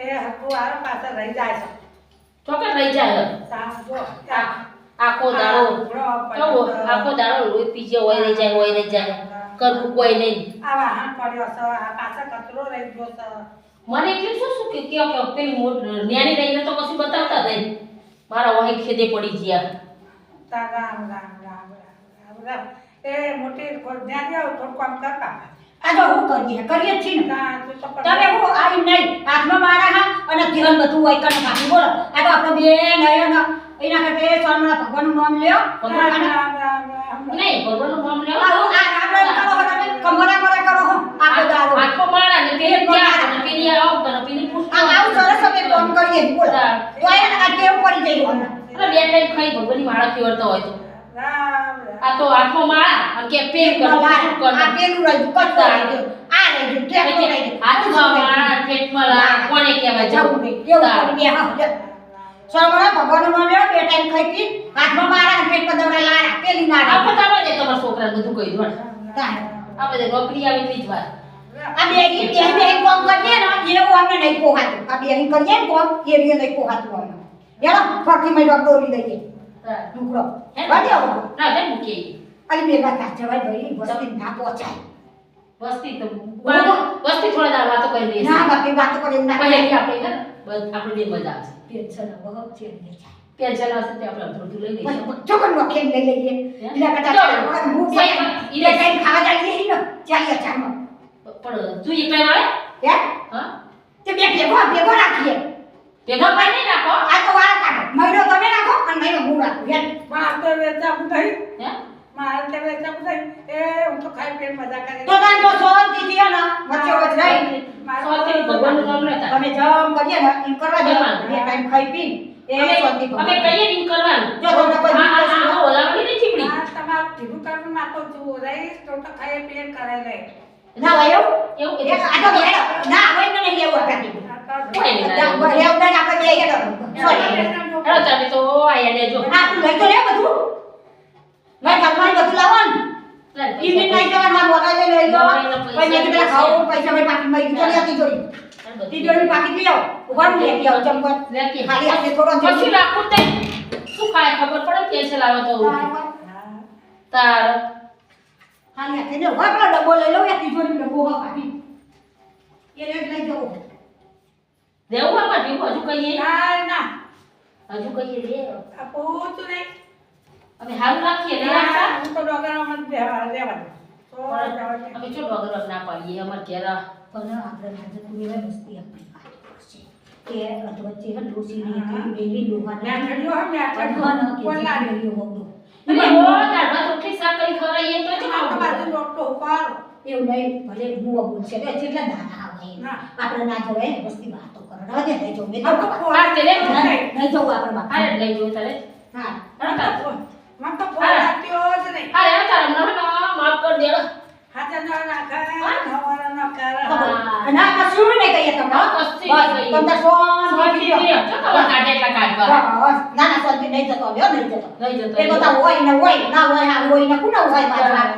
તે હકુ આરો પાછા રહી જાય છે. રહી જાય આખો દાડો કેવો? આખો દાડો લોહી પીજે હોય રહી જાય હોય રહી જાય. કરવું કોઈ નહીં. આ વાહન પડ્યો છે આ પાછળ કચરો રહી ગયો છે. મને એટલે શું શું કે કયો કયો પેલી મોટ ન્યાની રહીને તો કશું બતાવતા નહીં. મારા વહી ખેદે પડી ગયા. તા રામ રામ રામ રામ રામ. રામ એ મોટી ધ્યાન આવ થોડું કામ કર બાપા આ જો હું કરીએ કરીએ જ છીએ ને. તમે હું આવી નહીં હાથમાં મારા હા અને ધ્યાન બધું હોય કણ કાપી બોલો. આ તો આપણો બેન આયો ને એના કરતે સ્વામિનારાયણ ભગવાનનું નામ લ્યો. નહીં ભગવાનનું નામ લ્યો. આ હું આ રામ કરો તમે કમરા મરા કરો હો. આખો દાડો. આખો મારા ને પેલી ને પેલી આવ કરે પેલી પૂછતો આ આવું સરસ અમે કામ કરીએ બોલો. તો આ કેવું પડી જાય એટલે બે ટાઈમ ખાઈ ભગવાનની માળા ફેરવતા હોય તો. આ તો આખો માળા. કે પેટ કરો શું કરો આ પેલું રહી ગયો આ રહી ગયો હાથમાં માળા પેટમાં લા કોને કહેવાય જવું નહીં. એવું કરી બે હા સ્વામિનારાયણ ભગવાનનું નામ લ્યો બે ટાઈમ ખાઈ પી. હાથમાં મારા પેટમાં દવડા લાડા પેલી ના આ બતાવો દે તમારા છોકરાને બધું કહી દો. આ બધે નોકરી આવી એટલી જ વાર આ બે ઈ બે બે કોમ કરીએ ને એવું અમને નહીં પોહાતું. આ બે ઈ કરીએ ને કોમ એ રીતે નહીં પોહાતું અમને. યાર ફરતી મેં ડોક્ટર દોરી દઈએ ને? વાડ્યો ના તે મૂકી અલી ના જવાય ભાઈ વસ્તી ના પહોંચાય વસ્તી તો વસ્તી થોડા દાડા વાતો કરી દઈએ. ના બાપી વાતો કરી ના પછી આપણે આપણે બે મજા આવશે. પેન્શન વહક છે ને જાય પેન્શન આવશે તે આપણે થોડું લઈ લઈશું ચોકન ખેલ લઈ લઈએ. કરતા જો, હું ઈ બે ટાઈમ ખાવા જઈએ ને ચાલીએ ચામાં પણ તું એકલા મળે હે? હા? તે બે ભેગો ભેગો રાખીએ. ભેગો પાઈ નહીં નાખો આ તો વાળા કાઢો. મહિનો રાખો મહિનો હું રાખું યાર મારે તો વેચાવું નહીં હે? મારે તો વેચાવું નહીં એ હું તો ખાઈ પીને મજા કરી. તો તાન જો સોનથી થયો ને? વચ્ચે વચ્ચે. રહી સ્વાતિ ભગવાનનું નામ લેતા તમે જમ કરીએ ને એમ કરવા જવાનું બે ટાઈમ ખાઈ પી અમે અમે કહીએ એમ કરવાનું. જો તમને કોઈ આ- ઓલાવડી નહીં ચીપડી? તમારું કીધું કરવું માં તો જુઓ રહીશ તો તો ખાઈ પીને કરે લે. ના હોય એવું? એવું એ આ તો ના હોય ને નહીં લેવું આપણાથી. આ તો કોઈ નહીં. જા, બે હેડો સોરી તમે તો આયા લેજો. આ તું લઈ તો લે બધું. લઈ તમારી બધું લાવો ને. ઈવી જવાનું આ મોબાઈલ લઈ લો પછી મેં કીધું પૈસા મેં પાકીટમાં તિજોરી આ તિજોરી તિજોરી પાકીટ લઈ આવો. ઉભારું લેતી આવો ચમકર લેતી. ખાલી હાથે થોડો પછી રાખું તે. શું ખાય ખબર પડે? કે છે લાવે તો તાર. ખાલી હાથે ને ઊભા પેલો ડબ્બો લઈ લો યા તિજોરી ડબ્બો હા પાકીટ એ રેટ લઈ જવો. દેવું આમાં હજુ કહીએ ના ના હજુ કહીએ રે આ પૂછું નહીં અમે હાલ રાખીએ ને રાખતા હું તો ડોગરામાં મત બેહવા દેવા દે. અમે જો ડોગર ના પાડીએ અમાર ઘેર પણ આપણે તું એવા મસ્તી આપણી કે અધવચ્ચે હે ડોસી ની હતી બેલી લોહાને મેઠડીઓ હે, મેઠડીઓ. અધવાના કે કોણ લાગે? જીભ લેવી હોગો. અમે હો દાળમાં ચોખ્ખી શાક કરી તો જ બાજુ પડે. રોટલો ઉપાડો. એવું નહીં ભલે મુવા બોલશે કે જેટલા દાના આવે. ના. આપણે ના જોવે ને મસ્તી વાતો કરો. રાધે લઈ જાઓ મેં આ તો તો ફોન હા, લે. નહીં. નહીં જવું આપણે બાપ હારે લઈ જવું તારે હા. મને તો ફોન- તો ફોન આપ્યો જ નહીં. આ તારે મને ના માફ કર દેડો હાથે ના ના હા. નવારો ન કરે. ના કશું નહીં કહીએ તમને હા, કશું તમને સોન શાંતિ રે. જો ખબર કાઢે એટલા કાઢવા. ના ના શાંતિ નહીં જતો હવે નહીં જતો લઈ જતો એ બધા હોય ને હોય ના હોય હા હોય ને કુના હોય મારા